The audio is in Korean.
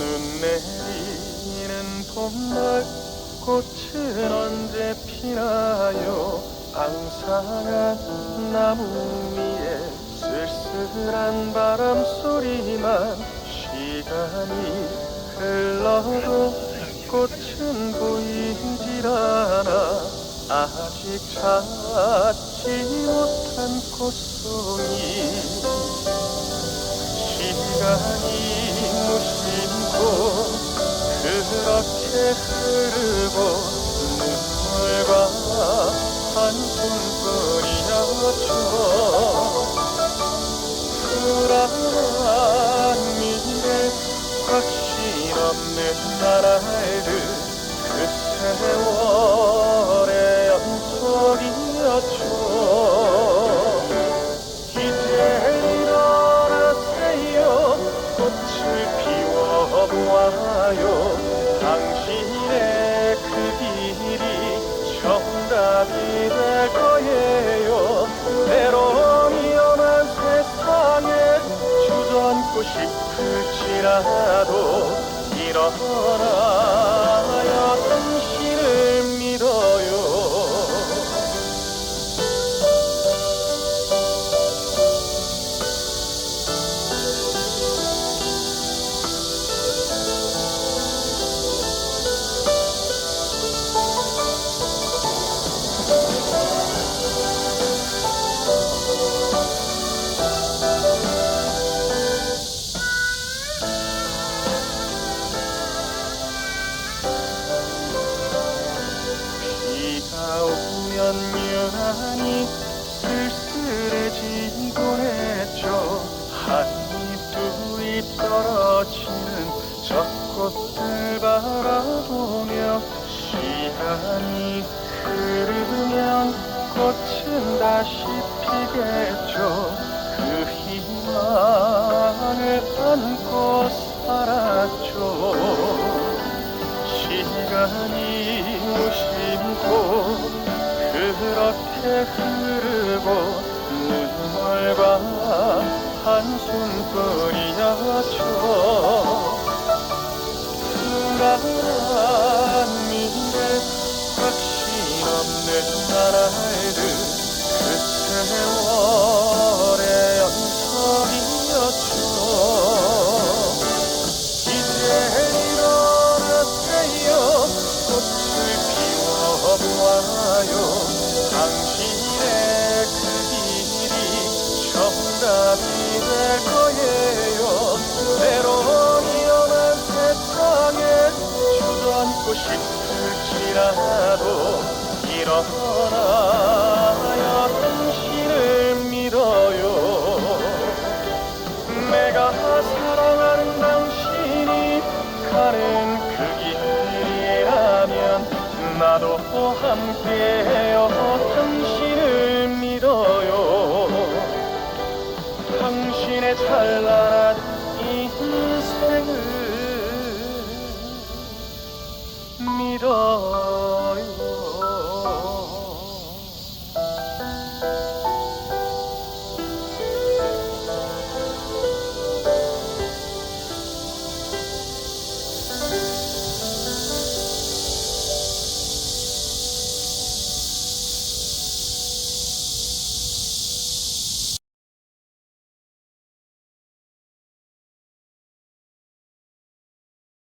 눈 내리는 봄날 꽃은 언제 피나요? 앙상한 나무 위에 쓸쓸한 바람 소리만 시간이 흘러도 꽃은 보이질 않아. 아직 찾지 못한 꽃송이 그렇게 흐르고 눈물과 한숨거리였죠 불안한 미래 확신 없는 나날들 그 세월의 연속이었죠 이제 일어나세요. 꽃을 피워보아요 정답이 될 거예요. 때론 위험한 세상에 주저앉고 싶을지라도 일어나 유난히 쓸쓸해지곤 했죠. 한입 두입 떨어지는 저 꽃들 바라보며 시간이 흐르면 꽃은 다시 피겠죠. 그 희망을 안고 살았죠. 시간이 흐르고 눈물과 한숨거리였죠 불안한 미래 확신 없는 나날들 그 세월 답이 될 거예요. 때론 위험한 세상에 주저앉고 싶을지라도 일어나야 당신을 믿어요. 내가 사랑하는 당신이 가는 그 길이라면 나도 함께해요. 당신을 믿어요 당신의 찬란한 인생을 믿어요